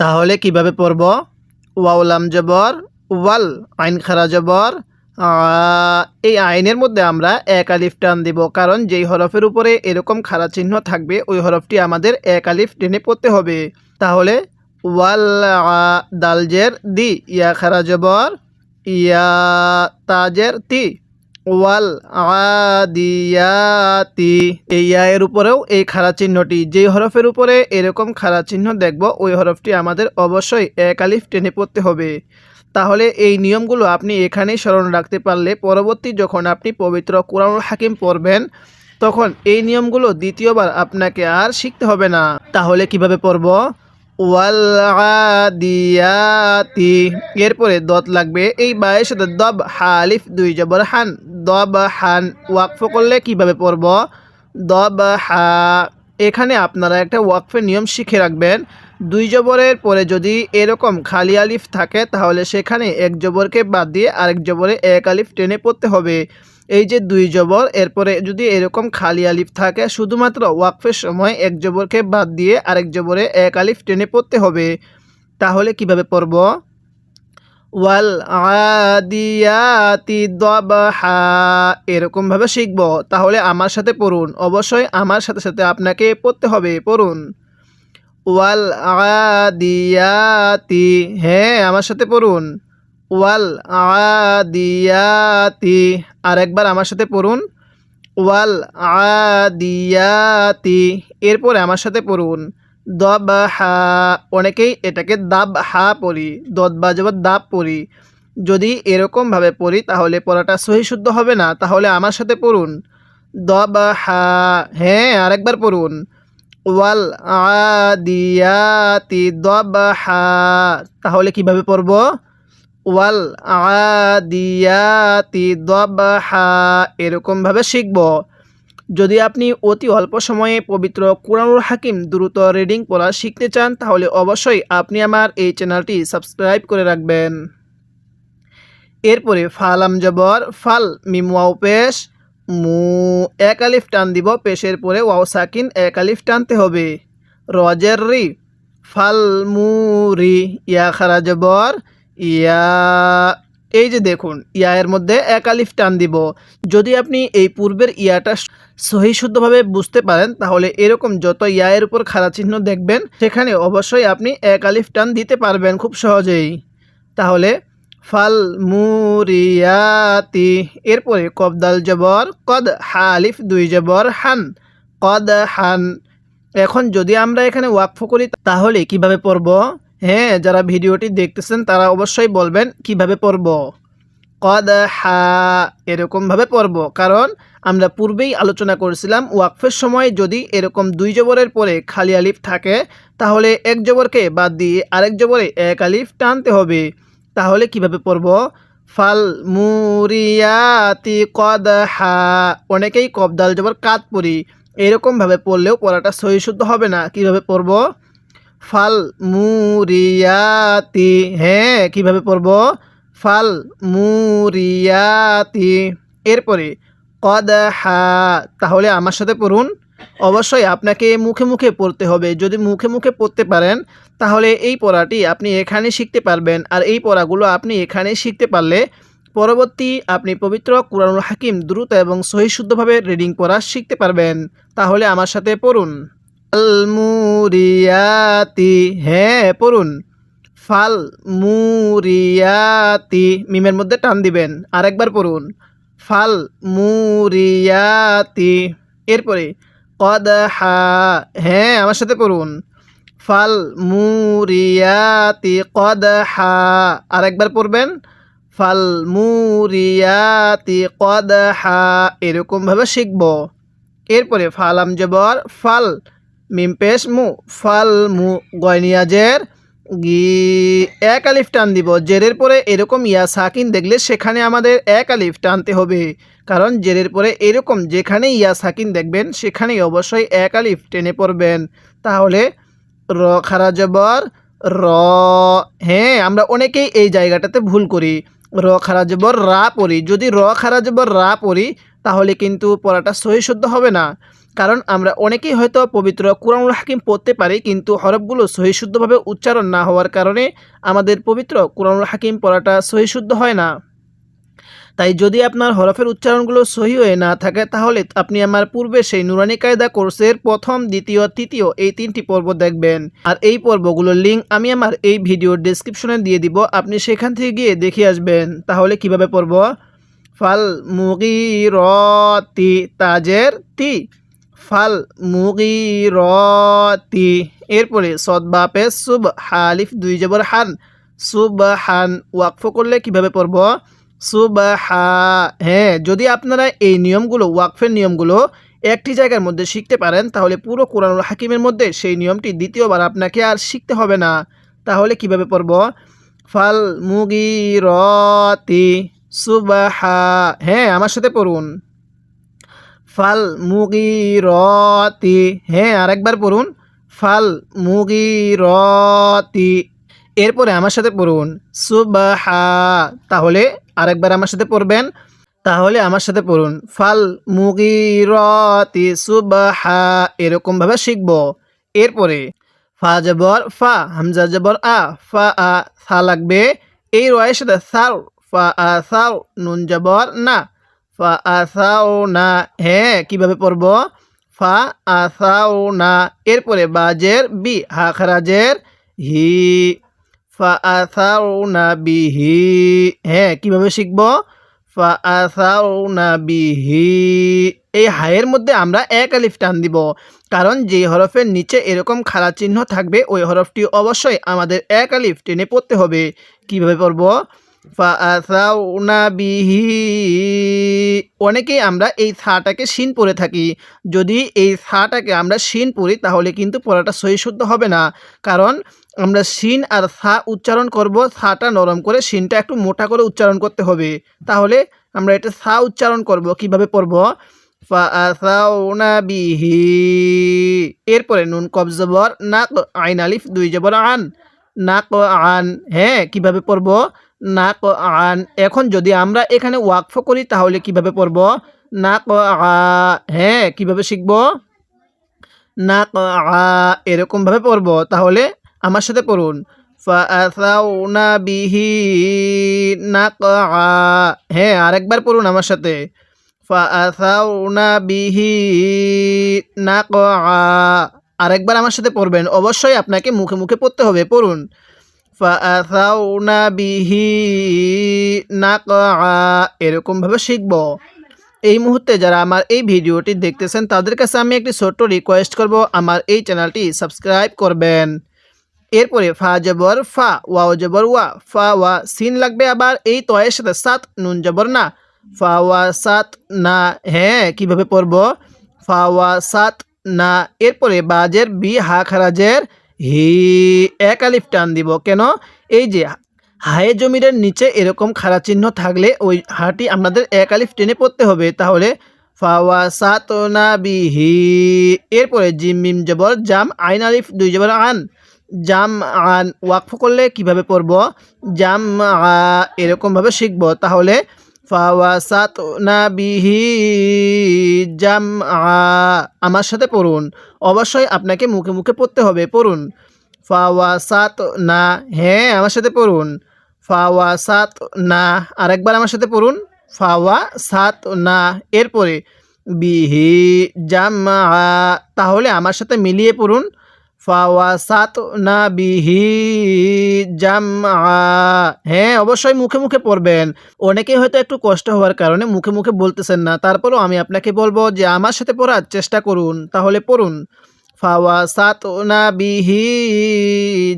তাহলে কীভাবে পড়ব? ওয়াউলাম জবর, ওয়াল আইন খারা জবর এই আইনের মধ্যে আমরা এক আলিফ টান দিব। কারণ যেই হরফের উপরে এরকম খারা চিহ্ন থাকবে, ওই হরফটি আমাদের এক আলিফ টেনে পড়তে হবে। তাহলে ওয়াল দালজের দি, ইয়া খারা জবর, ইয়া তাজের তি ওয়াল আদিয়াতি। এই এর উপরেও এই খারা চিহ্নটি, যেই হরফের উপরে এরকম খারা চিহ্ন দেখব, ওই হরফটি আমাদের অবশ্যই এক আলিফ টেনে পড়তে হবে। তাহলে এই নিয়মগুলো আপনি এখানেই স্মরণ রাখতে পারলে পরবর্তী যখন আপনি পবিত্র কোরআনুল হাকিম পড়বেন, তখন এই নিয়মগুলো দ্বিতীয়বার আপনাকে আর শিখতে হবে না। তাহলে কীভাবে পড়ব? ওয়াল আদিয়াতি। এরপরে দত লাগবে, এই বায়ের সাথে দব হালিফ, দুই জবর হান। দব হান ওয়াকফ করলে কীভাবে পড়ব? দব হা। এখানে আপনারা একটা ওয়াকফের নিয়ম শিখে রাখবেন। দুই জবরের পরে যদি এরকম খালি আলিফ থাকে, তাহলে সেখানে এক জবরকে বাদ দিয়ে আরেক জবরে এক আলিফ টেনে পড়তে হবে। এই যে দুই জবর, এরপরে যদি এরকম খালি আলিফ থাকে, শুধুমাত্র ওয়াকফের সময় এক জবরকে বাদ দিয়ে আরেক জবরে এক আলিফ টেনে পড়তে হবে। তাহলে কীভাবে পড়ব? ওয়াল আদিয়াতি দবহা এরকমভাবে শিখব। তাহলে আমার সাথে পড়ুন। অবশ্যই আমার সাথে সাথে আপনাকে পড়তে হবে। পড়ুন। ওয়াল আদিয়াতি হ্যাঁ আমার সাথে পড়ুন। ওয়াল আদিয়াতি। আরেকবার আমার সাথে পড়ুন। ওয়াল আদিয়াতি। এরপরে আমার সাথে পড়ুন। দব হা অনেকেই এটাকে দাব হা পড়ি দদ বা জবর দাব পড়ি। যদি এরকমভাবে পড়ি, তাহলে পড়াটা সহি শুদ্ধ হবে না। তাহলে আমার সাথে পড়ুন। দব হা হ্যাঁ আরেকবার পড়ুন। ওয়াল আদিয়াতি দব হা তাহলে কীভাবে পড়ব? ওয়াল আদিয়াতি দবহা এরকমভাবে শিখব। যদি আপনি অতি অল্প সময়ে পবিত্র কোরআনুল হাকিম দ্রুত রিডিং পড়া শিখতে চান, তাহলে অবশ্যই আপনি আমার এই চ্যানেলটি সাবস্ক্রাইব করে রাখবেন। এরপরে ফালাম জবর, ফাল, মিম ওয়াও পেশ, মু এক আলিফ টান দিব, পেশের পরে ওয়াও সাকিন এক আলিফ টানতে হবে। রজের রি, ফাল মু রি, ইয়া খারা জবর ইয়া, এই যে দেখুন ইয়া এর মধ্যে এক আলিফ টান দিব। যদি আপনি এই পূর্বের ইয়াটা সহি শুদ্ধভাবে বুঝতে পারেন, তাহলে এরকম যত ইয়া এর উপর খাড়া চিহ্ন দেখবেন, সেখানে অবশ্যই আপনি এক আলিফ টান দিতে পারবেন খুব সহজেই। তাহলে, ফাল মুরিয়াতি, এরপরে কবদাল জবর, কদ হালিফ দুই জবর হান, কদ হান। এখন যদি আমরা এখানে ওয়াকফ করি, তাহলে কীভাবে পড়ব? হ্যাঁ যারা ভিডিওটি দেখতেছেন তারা অবশ্যই বলবেন, কীভাবে পড়ব? কদ হা এরকমভাবে পড়ব। কারণ আমরা পূর্বেই আলোচনা করেছিলাম, ওয়াকফের সময় যদি এরকম দুই জবরের পরে খালি আলিফ থাকে, তাহলে এক জবরকে বাদ দিয়ে আরেক জবরে এক আলিফ টানতে হবে। তাহলে কীভাবে পড়ব? ফাল মুরিয়াতি কদ হা, অনেকেই কবদাল জবর কাত পড়ি। এরকমভাবে পড়লেও পড়াটা সহি শুদ্ধ হবে না। কীভাবে পড়ব? ফাল মুরিয়াতি হ্যাঁ কীভাবে পড়ব? ফাল মুরিয়াতি এরপরে, কদ হা, তাহলে আমার সাথে পড়ুন। অবশ্যই আপনাকে মুখে মুখে পড়তে হবে। যদি মুখে মুখে পড়তে পারেন, তাহলে এই পড়াটি আপনি এখানে শিখতে পারবেন। আর এই পড়াগুলো আপনি এখানে শিখতে পারলে পরবর্তী আপনি পবিত্র কুরআনুল হাকিম দ্রুত এবং সহি শুদ্ধভাবে রিডিং পড়া শিখতে পারবেন। তাহলে আমার সাথে পড়ুন। মুরিয়াতি হ্যাঁ পড়ুন। ফাল মুরিয়াতি মিমের মধ্যে টান দিবেন, আরেকবার পড়ুন। ফাল মুরিয়াতি এরপরে কদ হা হ্যাঁ আমার সাথে পড়ুন। ফাল মুরিয়াতি কদ হা, আরেকবার পড়বেন। ফাল মুরিয়াতি কদ হা, এরকমভাবে শিখব। এরপরে ফালাম জবর, ফাল মিম পেশ মু ফাল মু গয়নিয়াজের গি এক আলিফ টান দিব। জেরের পরে এরকম ইয়া সাকিন দেখলে সেখানে আমাদের এক আলিফ টানতে হবে। কারণ জেরের পরে এরকম যেখানে ইয়া সাকিন দেখবেন, সেখানেই অবশ্যই এক আলিফ টেনে পড়বেন। তাহলে র খারা জবর র হ্যাঁ আমরা অনেকেই এই জায়গাটাতে ভুল করি। র খারা জবর রা পড়ি। যদি র খারা জবর রা পড়ি, তাহলে কিন্তু পড়াটা সহি শুদ্ধ হবে না। কারণ আমরা অনেকেই হয়তো পবিত্র কোরআনুল হাকিম পড়তে পারি, কিন্তু হরফগুলো সহিশুদ্ধভাবে উচ্চারণ না হওয়ার কারণে আমাদের পবিত্র কোরআনুল হাকিম পড়াটা সহিশুদ্ধ হয় না। তাই যদি আপনার হরফের উচ্চারণগুলো সহি হয়ে না থাকে, তাহলে আপনি আমার পূর্বে সেই নুরানি কায়দা কোর্সের প্রথম, দ্বিতীয়, তৃতীয় এই তিনটি পর্ব দেখবেন। আর এই পর্বগুলোর লিঙ্ক আমি আমার এই ভিডিওর ডেসক্রিপশনে দিয়ে দিব, আপনি সেখান থেকে গিয়ে দেখে আসবেন। তাহলে কীভাবে পড়ব? ফাল মুগি র তি তাজের তি। ফাল মুগি তি এরপরে সদবাপে সুব হালিফ দুই জবর হান। সুব হান ওয়াকফ করলে কীভাবে পড়ব? সুবাহা হ্যাঁ যদি আপনারা এই নিয়মগুলো, ওয়াকফের নিয়মগুলো একটি জায়গার মধ্যে শিখতে পারেন, তাহলে পুরো কোরআনুল হাকিমের মধ্যে সেই নিয়মটি দ্বিতীয়বার আপনাকে আর শিখতে হবে না। তাহলে কীভাবে পড়ব? ফাল মুগি রতি সুবাহা হ্যাঁ আমার সাথে পড়ুন। ফাল মুগি রতি হ্যাঁ আরেকবার পড়ুন। ফাল মুগি রতি এরপরে আমার সাথে পড়ুন। সুবাহা। তাহলে আরেকবার আমার সাথে পড়বেন। তাহলে আমার সাথে পড়ুন। ফাল মুগিরতি সুবাহা। এরকমভাবে শিখব। এরপরে ফা জবর ফা, হামজা জবর আ, ফা আ সা লাগবে। এই রয়ের সাথে সাও ফা আ সাও নুন জবর না। ফা আসাও না হ্যাঁ কীভাবে পড়ব? ফা আসাও না এরপরে বাজের বি হা খারাজের হি। ফাআসাউনা বিহি হ্যাঁ কীভাবে শিখব? ফাআসাউনা বিহি। এই হায়ের মধ্যে আমরা এক আলিফ টান দিব, কারণ যে হরফের নিচে এরকম খাড়া চিহ্ন থাকবে, ওই হরফটি অবশ্যই আমাদের এক আলিফ টেনে পড়তে হবে। কীভাবে পড়ব? বিহি অনেকেই আমরা এই ছাটাকে শিন পরে থাকি। যদি এই ছাটাকে আমরা শিন পড়ি তাহলে কিন্তু পড়াটা সহি শুদ্ধ হবে না। কারণ আমরা শিন আর সা উচ্চারণ করব সাটা নরম করে শিনটা একটু মোটা করে উচ্চারণ করতে হবে। তাহলে আমরা এটা সা উচ্চারণ করব, কীভাবে পড়ব? বিহি এরপরে নুন কব জবর নাক আইন, আলিফ, দুই, জবর, আন। নাক আন। হ্যাঁ কীভাবে পড়ব? আন এখন যদি আমরা এখানে ওয়াকফ করি, তাহলে কীভাবে পড়ব? আ হ্যাঁ কীভাবে শিখব? না এরকমভাবে পড়ব। তাহলে আমার সাথে পড়ুন। ফাআসাউনা বিহি নাকআ হ্যাঁ আরেকবার পড়ুন আমার সাথে। ফাআসাউনা বিহি নাকআ আরেকবার আমার সাথে পড়বেন। অবশ্যই আপনাকে মুখে মুখে পড়তে হবে। পড়ুন। ফাআসাউনা বিহি নাকআ এরকমভাবে শিখব। এই মুহূর্তে যারা আমার এই ভিডিওটি দেখতেছেন, তাদের কাছে আমি একটি ছোট্ট রিকোয়েস্ট করব। আমার এই চ্যানেলটি সাবস্ক্রাইব করবেন। এরপরে ফা জবর ফা, ওয়াও জবর ওয়া, ফা ওয়া, সিন লাগবে আবার এই তয়ের সাথে সাত, নুন জবর না। ফা ওয়া সাত না হ্যাঁ কীভাবে পড়ব? ফা ওয়া সাত না, এরপরে বাজের বি, হা খারাজের হি এক আলিফ টান দিব, কেন? এই যে হায়ে জমিরের নিচে এরকম খাড়া চিহ্ন থাকলে ওই হাটি আমাদের এক আলিফ টেনে পড়তে হবে। তাহলে ফাওয়া সাত না বিহি। এরপরে, জিম মিম জবর, জাম আইন আলিফ, দুই জবর আন। জাম আন ওয়াকফ করলে কীভাবে পড়ব? জাম এরকমভাবে শিখব। তাহলে বিহি আমার সাথে পড়ুন। অবশ্যই আপনাকে মুখে মুখে পড়তে হবে। পড়ুন। ফাওয়াসাত না হ্যাঁ আমার সাথে পড়ুন। ফাওয়াসাত না আরেকবার আমার সাথে পড়ুন। ফাওয়া সাত না এরপরে বিহি জাম তাহলে আমার সাথে মিলিয়ে পড়ুন। ফাওয়াসাত না বিহি জামআ। হ্যাঁ অবশ্যই মুখে মুখে পড়বেন। অনেকেই হয়তো একটু কষ্ট হওয়ার কারণে মুখে মুখে বলতেছেন না। তারপরও আমি আপনাকে বলব যে আমার সাথে পড়ার চেষ্টা করুন, তাহলে পড়ুন। ফাওয়াসাত না বিহি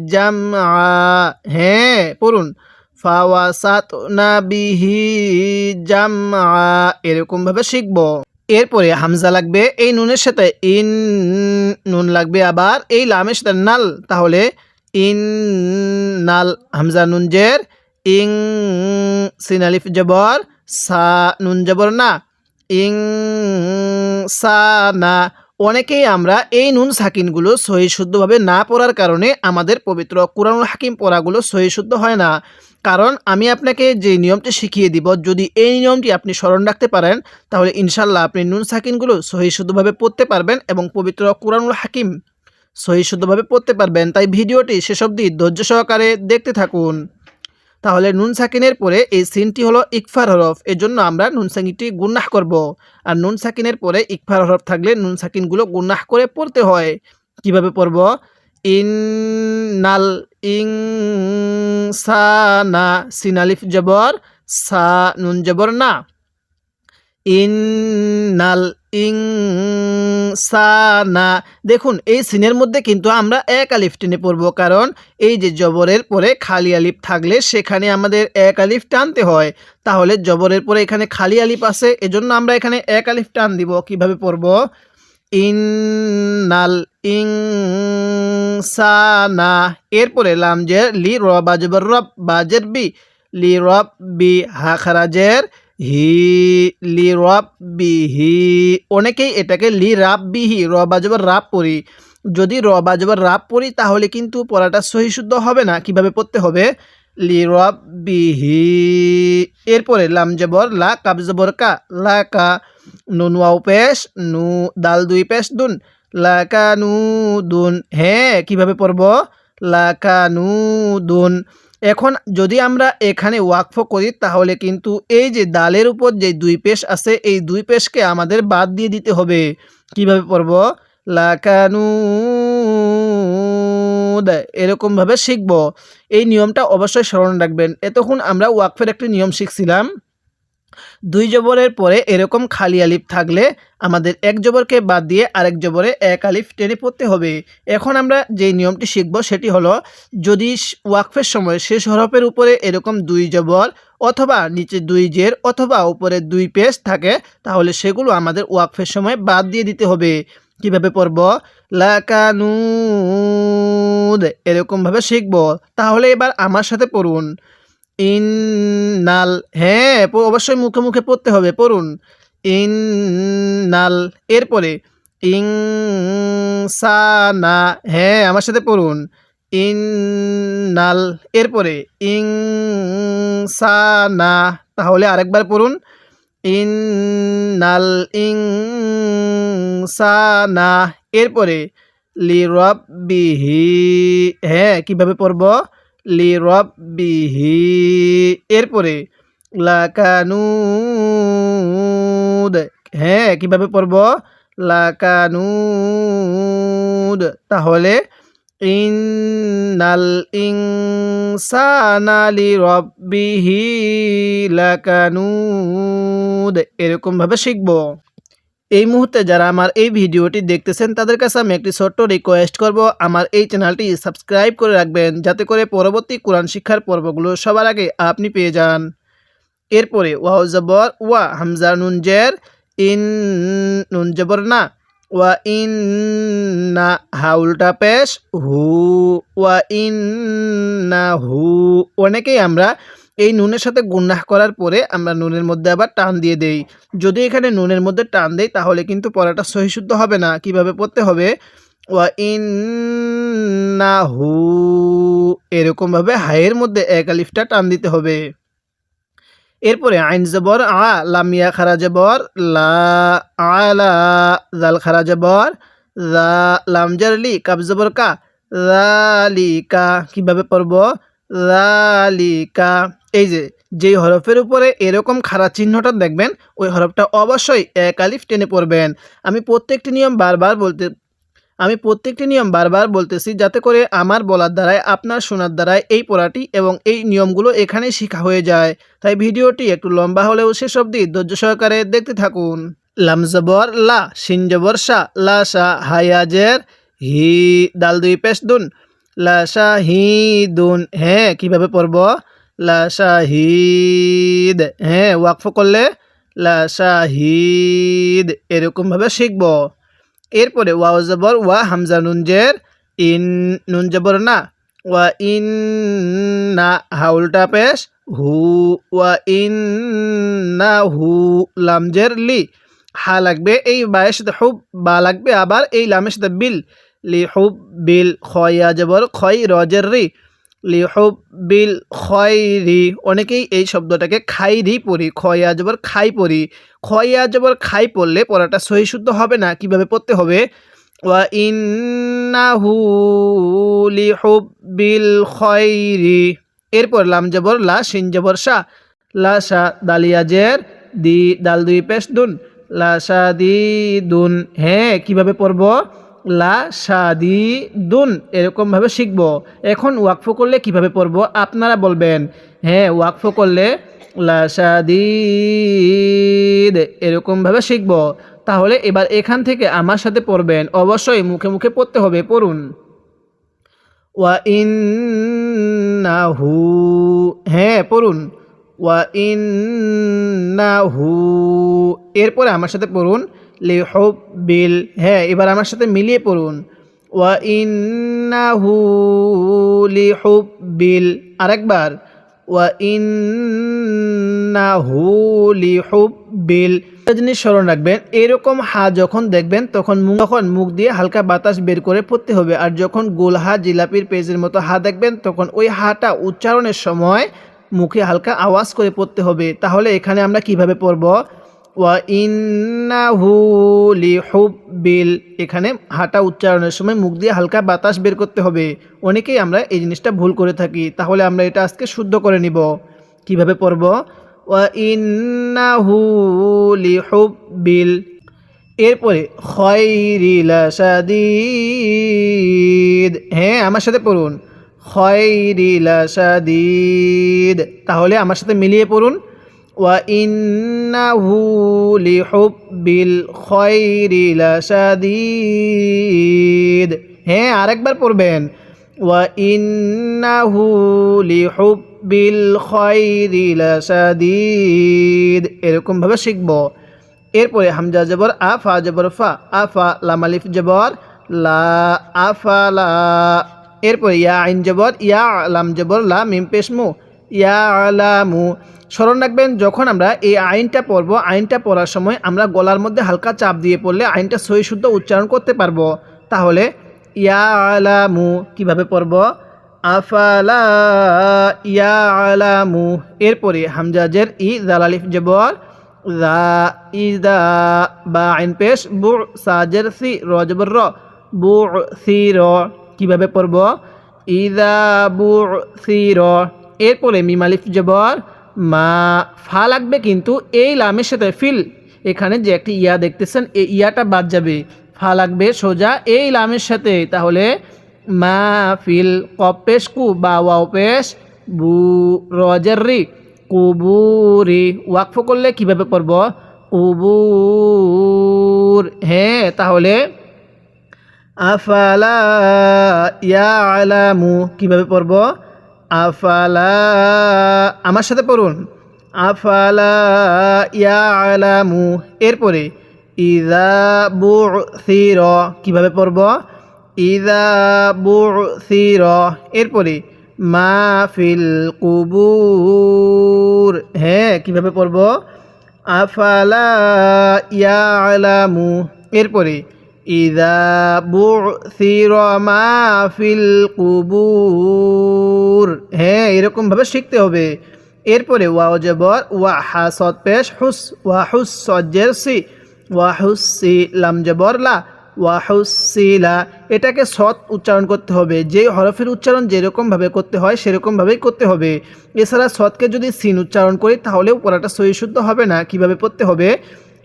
জামআ। হ্যাঁ পড়ুন। ফাওয়াসাত না বিহি জামআ। এরকমভাবে শিখব। এরপরে হামজা লাগবে, এই নুনের সাথে ইন, নুন লাগবে, আবার এই লামের সাথে নাল, তাহলে ইন, নাল, হামজা নুন জের, ইং সিনালিফ জবর, সা নুন জবর না, ইং, সা না। অনেকেই আমরা এই নুন সাকিনগুলো সহি শুদ্ধভাবে না পড়ার কারণে আমাদের পবিত্র কোরআনুল হাকিম পড়াগুলো সহি শুদ্ধ হয় না। কারণ আমি আপনাকে যে নিয়মটি শিখিয়ে দিব, যদি এই নিয়মটি আপনি স্মরণ রাখতে পারেন, তাহলে ইনশাল্লাহ আপনি নুন সাকিনগুলো সহি শুদ্ধভাবে পড়তে পারবেন এবং পবিত্র কোরআনুল হাকিম সহি শুদ্ধভাবে পড়তে পারবেন। তাই ভিডিওটি শেষ অবধি ধৈর্য সহকারে দেখতে থাকুন। তাহলে নুন সাকিনের পরে এই সিনটি হলো ইকফার হরফ, এজন্য আমরা নুন সাকিনটি গুন্নাহ করব। আর নুন সাকিনের পরে ইকফার হরফ থাকলে নুন সাকিনগুলো গুন্নাহ করে পড়তে হয়। কীভাবে পড়ব? ইন নাল ইং সা না সিনালিফ জবর, সা নুন জবর না। ইন্নাল ইনসানা। দেখুন, এই সিনের মধ্যে কিন্তু আমরা এক আলিফ টেনে পড়ব, কারণ এই যে জবরের পরে খালি আলিফ থাকলে সেখানে আমাদের এক আলিফ টানতে হয়। তাহলে জবরের পরে এখানে খালি আলিফ আছে, এজন্য আমরা এখানে এক আলিফ টান দিব। কীভাবে পড়ব? ইন্নাল ইনসানা। এরপরে লামজের লি র বাজবর রব বাজের বি। লি রব বি হা খারাজের হি, লি রব বি হি। অনেকেই এটাকে লি রাব বিহি র বাজবার রাব পড়ি যদি র বাজবার রাব পড়ি তাহলে কিন্তু পড়াটা সহি শুদ্ধ হবে না। কীভাবে পড়তে হবে? লি রব বিহি এরপরে লাম জবর লা কাবজবর কা, লা কা নুন ওয়াও পেশ নু দাল দুই পেশ দুন লাকানু দুন হ্যাঁ কীভাবে পড়ব লাকানু দুন এখন যদি আমরা এখানে ওয়াকফ করি তাহলে কিন্তু এই যে দালের উপর যে দুই পেশ আছে এই দুই পেশকে আমাদের বাদ দিয়ে দিতে হবে কীভাবে পড়ব লাকানু এরকমভাবে শিখব এই নিয়মটা অবশ্যই স্মরণ রাখবেন এতক্ষণ আমরা ওয়াকফের একটি নিয়ম শিখছিলাম দুই জবরের পরে এরকম খালি আলিফ থাকলে আমাদের এক জবরকে বাদ দিয়ে আরেক জবরে এক আলিফ টেনে পড়তে হবে। এখন আমরা যে নিয়মটি শিখব সেটি হলো, যদি ওয়াকফের সময় শেষ হরফের উপরে এরকম দুই জবর অথবা নিচে দুই জের অথবা উপরে দুই পেশ থাকে, তাহলে সেগুলো আমাদের ওয়াকফের সময় বাদ দিয়ে দিতে হবে। কীভাবে পড়ব? লাকানুদ এরকমভাবে শিখব। তাহলে এবার আমার সাথে পড়ুন। ইন্নাল হ্যাঁ অবশ্যই মুখে মুখে পড়তে হবে, পড়ুন। ইন্নাল, এরপরে ইং সানা হ্যাঁ আমার সাথে পড়ুন। ইন্নাল, এরপরে ইং সানা তাহলে আরেকবার পড়ুন। ইন্নাল ইং সানা এরপরে লি রব্বিহি হ্যাঁ কীভাবে পড়ব? লি রব্বিহি এরপরে, লাকানুদ। হ্যাঁ কীভাবে পড়ব? লাকানুদ। তাহলে, ইন্নাল ইনসানা লি রব্বিহি লাকানুদ। এরকমভাবে শিখব। এই মুহূর্তে যারা আমার এই ভিডিওটি দেখতেছেন, তাদের কাছে আমি একটি ছোট্ট রিকোয়েস্ট করব। আমার এই চ্যানেলটি সাবস্ক্রাইব করে রাখবেন, যাতে করে পরবর্তী কোরআন শিক্ষার পর্বগুলো সবার আগে আপনি পেয়ে যান। এরপরে ওয়াও জবর, ওয়া হামজা নুন জের, ইন নুন জবর না, ওয়া ইন না হাউলটা পেশ, হু, ওয়া ইন না হু, অনেকেই আমরা এই নুনের সাথে গুন্নাহ করার পরে আমরা নুনের মধ্যে আবার টান দিয়ে দেই। যদি এখানে নুনের মধ্যে টান দেই, তাহলে কিন্তু পড়াটা সহিশুদ্ধ হবে না। কীভাবে পড়তে হবে? ওয়া ইন না হু এরকমভাবে হায়ের মধ্যে এক আলিফটা টান দিতে হবে। এরপরে আইন জবর আ লামিয়া খারা জবর লা আলা জাল খারা জবর লা লামজারলি কাব জবর কা লালিকা কীভাবে পড়ব? লালিকা। এই যে, যেই হরফের উপরে এরকম খাড়া চিহ্নটা দেখবেন, ওই হরফটা অবশ্যই এক আলিফ টেনে পড়বেন। আমি প্রত্যেকটি নিয়ম বারবার বলতে, আমি প্রত্যেকটি নিয়ম বারবার বলতেছি যাতে করে আমার বলার দ্বারায়, আপনার শোনার দ্বারাই এই পড়াটি এবং এই নিয়মগুলো এখানেই শেখা হয়ে যায়। তাই ভিডিওটি একটু লম্বা হলেও শেষ অবধি ধৈর্য সহকারে দেখতে থাকুন। লামজবর লা সিনজবর শাহ লা শাহ হায়াজের হি, দাল দুই, পেশ, দুন। লা শাহিদুন হ্যাঁ কীভাবে পড়ব? লা শাহিদ হ্যাঁ ওয়াকফ করলে লা শাহিদ, এরকমভাবে শিখব। এরপরে ওয়াও জবর, ওয়া হামজা নুন জের ইন, নুন জবর না, ওয়া ইন না হাউলটা পেশ, হু, ওয়া ইন না হু, লামজের লি, হা লাগবে, এই বায়ের সাথে হুব বা লাগবে, আবার এই লামের সাথে বিল লি হুব বিল খয়া জবর খয় রজের রি লি হুব বিল খয়রি অনেকেই এই শব্দটাকে খাই খাইরি পড়ি খয়া জবর খাই পড়ি খয়া জবর খাই পড়লে পড়াটা সহি শুদ্ধ হবে না, কীভাবে পড়তে হবে? ওয়া ইন্নাহু লি হুব বিল খয়রি এরপর লাম জবর লা সিন জবর শা। লা শা দালিয়াজের দি, দাল দুই পেশ দুন। লা শা দি দুন। হ্যাঁ কীভাবে পড়ব? লা সাদি দুন এরকমভাবে শিখব। এখন ওয়াকফ করলে কীভাবে পড়ব? আপনারা বলবেন হ্যাঁ ওয়াকফ করলে লা সাদিদ এরকমভাবে শিখব। তাহলে এবার এখান থেকে আমার সাথে পড়বেন। অবশ্যই মুখে মুখে পড়তে হবে, পড়ুন। ওয়া ইন ইন্নাহু হ্যাঁ পড়ুন। ওয়া ইন ইন্নাহু, এরপরে আমার সাথে পড়ুন। লিহুব বিল হ্যাঁ এবার আমার সাথে মিলিয়ে পড়ুন। ওয়া ইন্নাহু লিহুব বিল আরেকবার। ওয়া ইন্নাহু লিহুব বিল জিনিস স্মরণ রাখবেন, এরকম হা যখন দেখবেন, তখন তখন মুখ দিয়ে হালকা বাতাস বের করে পড়তে হবে। আর যখন গোল হা জিলাপির পেজের মতো হা দেখবেন, তখন ওই হাটা উচ্চারণের সময় মুখে হালকা আওয়াজ করে পড়তে হবে। তাহলে এখানে আমরা কীভাবে পড়ব? ওয়া এখানে হাটা উচ্চারণের সময় মুখ দিয়ে হালকা বাতাস বের করতে হবে। অনেকেই আমরা এই জিনিসটা ভুল করে থাকি, তাহলে আমরা এটা আজকে শুদ্ধ করে নিব। কীভাবে পড়ব? ওয়া ইন্নাহু এরপরে, খয়রিলা সাদিদ হ্যাঁ আমার সাথে পড়ুন। খয়রিলা সাদিদ তাহলে আমার সাথে মিলিয়ে পড়ুন। ইন্নাহু লিহুব্বিল খয়রিলা সাদিদ হ্যাঁ আরেকবার পড়বেন। ওয়া ইন্নাহু লিহুব্বিল খয়রিলা সাদিদ এরকমভাবে শিখব। এরপরে হামজা জবর আফা জবর, ফা আফা লামালিফ জবর, লা আফা লা। এরপরে ইয়া, আইন জবর, ইয়া, লাম জবর, লা, মিম পেশমু ইয়া আলামু স্মরণ রাখবেন, যখন আমরা এই আইনটা পড়ব, আইনটা পড়ার সময় আমরা গলার মধ্যে হালকা চাপ দিয়ে পড়লে আইনটা সহি শুদ্ধ উচ্চারণ করতে পারব। তাহলে ইয়া আলামু কীভাবে পড়ব? আফালা ইয়া আলামু এরপরে হামজাজের ই জালালিফ জবর ইদা বা আইন পেশ, বু সাজের সি র জবর র, বু সি র। কীভাবে পড়ব? ইদা বু সি র। এরপরে মিমালিফ জবর, মা ফা লাগবে কিন্তু এই লামের সাথে ফিল। এখানে যে একটি ইয়া দেখতেছেন, এই ইয়াটা বাদ যাবে। ফা লাগবে সোজা এই লামের সাথে। তাহলে মা ফিল, কপেশ কু বা ওয়াও পেশ, বু রজের রি কুবুরি। ওয়াকফ করলে কীভাবে পড়ব? কুবুর। হ্যাঁ তাহলে আফালা ইয়া আলামু কীভাবে পড়ব? আফালা, আমার সাথে পড়ুন। আফালা ইয়া আলামু এরপরে ইদা বুসির, কীভাবে পড়ব? ইদা বুসির, এরপরে মা ফিল কুবুর হ্যাঁ কীভাবে পড়ব? আফালা ইয়া আলামু এরপরে ইদা বুসির মা ফিল কুবুর হ্যাঁ এরকমভাবে শিখতে হবে। এরপরে ওয়াও জবর ওয়া হা সৎ পেশ, হুস, ওয়া হুস সজ্জের সি, ওয়া হুসি লাম জবর লা, ওয়া হুসিলা এটাকে সৎ উচ্চারণ করতে হবে। যে হরফের উচ্চারণ যেরকমভাবে করতে হয়, সেরকমভাবেই করতে হবে। এছাড়া সৎকে যদি সিন উচ্চারণ করি, তাহলেও পড়াটা সহি শুদ্ধ হবে না। কীভাবে পড়তে হবে?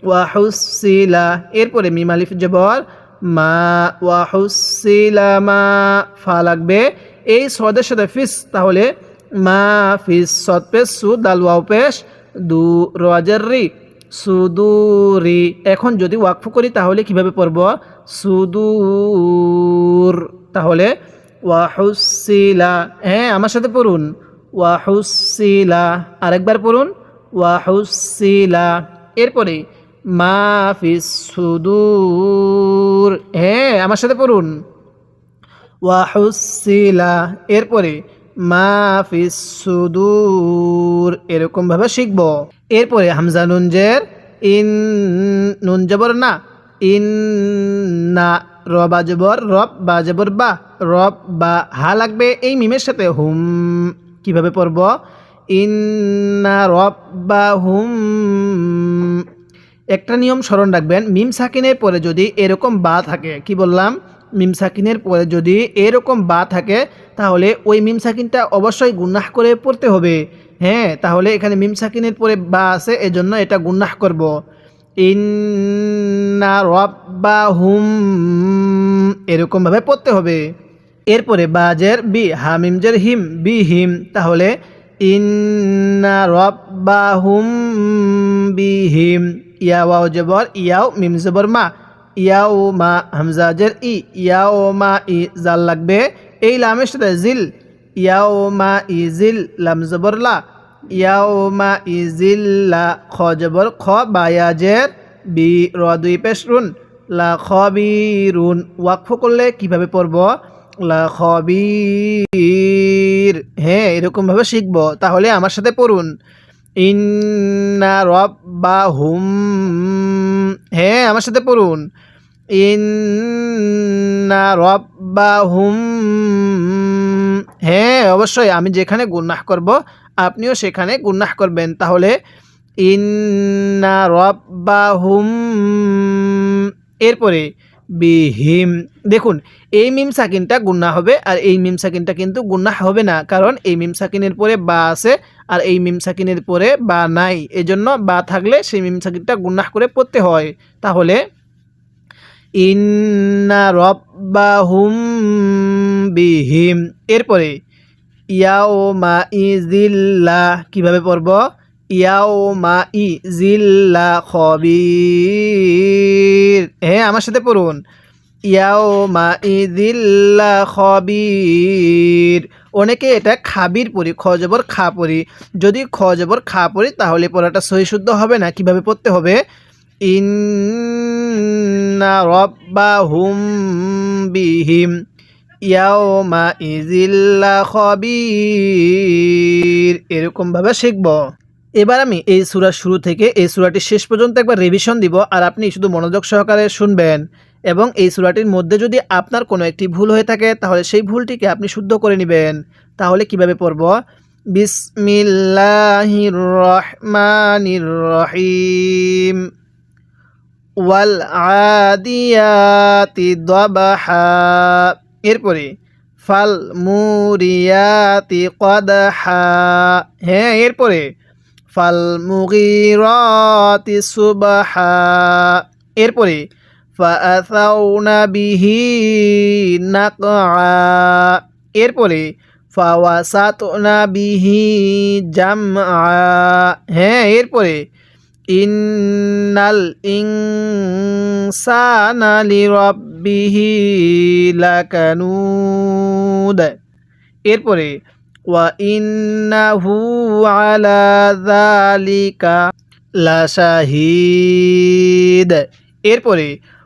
ওয়াহুসিলা, এরপরে মিমালিফ জবর, মা ওয়াহুসিলা, মা ফা লাগবে। এই সদের সাথে ফিস, তাহলে মা ফিস সদ পেশ, সু দাল ওয়াও পেশ, দু রাজার রি, সুদুরি। এখন যদি ওয়াকফ করি, তাহলে কীভাবে পড়ব? সুদূর। তাহলে ওয়াহুসিলা হ্যাঁ আমার সাথে পড়ুন। ওয়াহুসিলা, আরেকবার পড়ুন। ওয়াহুসিলা, এরপরে মা ফিস সুদূর। হ্যাঁ আমার সাথে পড়ুন। ওয়াহুসিলা এরপরে মা ফিস সুদূর, এরকমভাবে শিখব। এরপরে হামজা নুনজের ইন, নুন জবর না ইন না র বা জবর, রব বা জবর বা, রব বা হা লাগবে এই মিমের সাথে হুম কীভাবে পড়ব? ইন্না রব বা হুম একটা নিয়ম স্মরণ রাখবেন, মিম সাকিনের পরে যদি এরকম বা থাকে, কি বললাম? মিম সাকিনের পরে যদি এরকম বা থাকে, তাহলে ওই মিম সাকিনটা অবশ্যই গুন্নাহ করে পড়তে হবে। হ্যাঁ তাহলে এখানে মিম সাকিনের পরে বা আছে, এজন্য এটা গুন্নাহ করব। ইন্না রব্বা হুম এরকমভাবে পড়তে হবে। এরপরে বাজের বি হামিমজের হিম, বি হিম, তাহলে ইন্না রব্বা হুম বি হিম। ইয়াও জবর ইয়াও মিম জবর মা ইয়াও মা হামজাজের ই ইয়াও মা ই জাল লাগবে এই লামের সাথে জিল ইয়াও মা ই জিল লাম জবর লা ইয়াও মা ই জিল লা খ জবর খ বায়াজের বি র দুই পেশ রুন, লা খ বি রুন, ওয়াকফ করলে কীভাবে পড়ব? লা খ বীর হ্যাঁ এরকমভাবে শিখব, তাহলে আমার সাথে পড়ুন। ইন্না রব্বা হুম হ্যাঁ আমার সাথে পড়ুন। ইন্না রব্বা হুম হ্যাঁ অবশ্যই আমি যেখানে গুন্নাহ করব, আপনিও সেখানে গুন্নাহ করবেন। তাহলে ইন্না রব্বা হুম এরপরে বিহিম। দেখুন, এই মিম সাকিনটা গুন্না হবে, আর এই মিম সাকিনটা কিন্তু গুন্না হবে না, কারণ এই মিম সাকিনের পরে বা আছে আর এই মিম সাকিনের পরে বা নাই, এজন্য বা থাকলে সেই মিম সাকিনটা করে পড়তে হয়। তাহলে, ইন্না রব্বাহুম বিহিম। এরপরে ইয়াও মা ইজিল্লা কীভাবে পড়ব? ইয়াও মা ই জিল্লা খবির। হ্যাঁ আমার সাথে পড়ুন। ইয়াও মা ইদিল্লা খবির। অনেকে এটা খাবির পড়ি খজবর খা পড়ি যদি খজবর খা পড়ি তাহলে পড়াটা সহি শুদ্ধ হবে না? কীভাবে পড়তে হবে? ইন্না রব্বাহুম বিহিম ইয়াওমা ইজিল্লা খবির। এরকমভাবে শিখব। এবার আমি এই সুরার শুরু থেকে এই সুরাটি শেষ পর্যন্ত একবার রিভিশন দিব, আর আপনি শুধু মনোযোগ সহকারে শুনবেন। এবং এই সুরাটির মধ্যে যদি আপনার কোনো একটি ভুল হয়ে থাকে, তাহলে সেই ভুলটিকে আপনি শুদ্ধ করে নেবেন। তাহলে কীভাবে পড়ব? বিসমিল্লাহির রহমানির রহিম ওয়াল আদিয়াতি দবাহা। এরপরে ফাল মুরিয়াতি কদাহা। হ্যাঁ এরপরে ফাল মুগিরাতি সুবাহা। এরপরে ফাআসাউনা বিহি নাকআ এরপরে ফাওয়াসাতনা বিহি জামআ হ্যাঁ এরপরে ইন্নাল ইনসানা লিরাব্বিহি লাকানুদ এরপরে ওয়া ইন্নাহু আলা লাশাহিদ এরপরে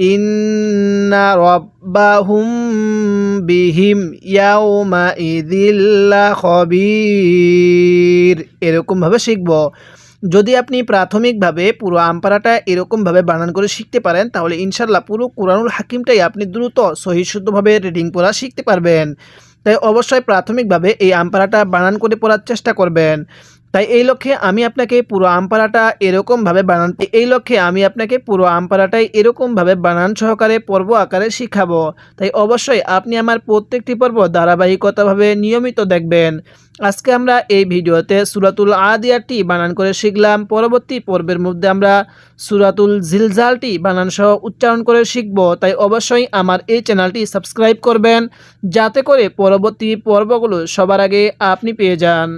ইন্না রব্বাহুম বিহিম ইয়াউমা ইদিল্লা খবির এরকমভাবে শিখব। যদি আপনি প্রাথমিকভাবে পুরো আমপারাটা এরকমভাবে বানান করে শিখতে পারেন, তাহলে ইনশাল্লাহ পুরো কোরআনুল হাকিমটাই আপনি দ্রুত সহিশুদ্ধভাবে রিডিং পড়া শিখতে পারবেন। তাই অবশ্যই প্রাথমিকভাবে এই আমপারাটা বানান করে পড়ার চেষ্টা করবেন। তাই এই লক্ষ্যে আমি আপনাকে পুরো আমপারাটা এরকমভাবে বানান এই লক্ষ্যে আমি আপনাকে পুরো আমপারাটাই এরকমভাবে বানান সহকারে পর্ব আকারে শিখাবো। তাই অবশ্যই আপনি আমার প্রত্যেকটি পর্ব ধারাবাহিকতাভাবে নিয়মিত দেখবেন। আজকে আমরা এই ভিডিওতে সুরাতুল আদিয়াটি বানান করে শিখলাম। পরবর্তী পর্বের মধ্যে আমরা সুরাতুল জিলজালটি বানান সহ উচ্চারণ করে শিখব। তাই অবশ্যই আমার এই চ্যানেলটি সাবস্ক্রাইব করবেন। যাতে করে পরবর্তী পর্বগুলো সবার আগে আপনি পেয়ে যান।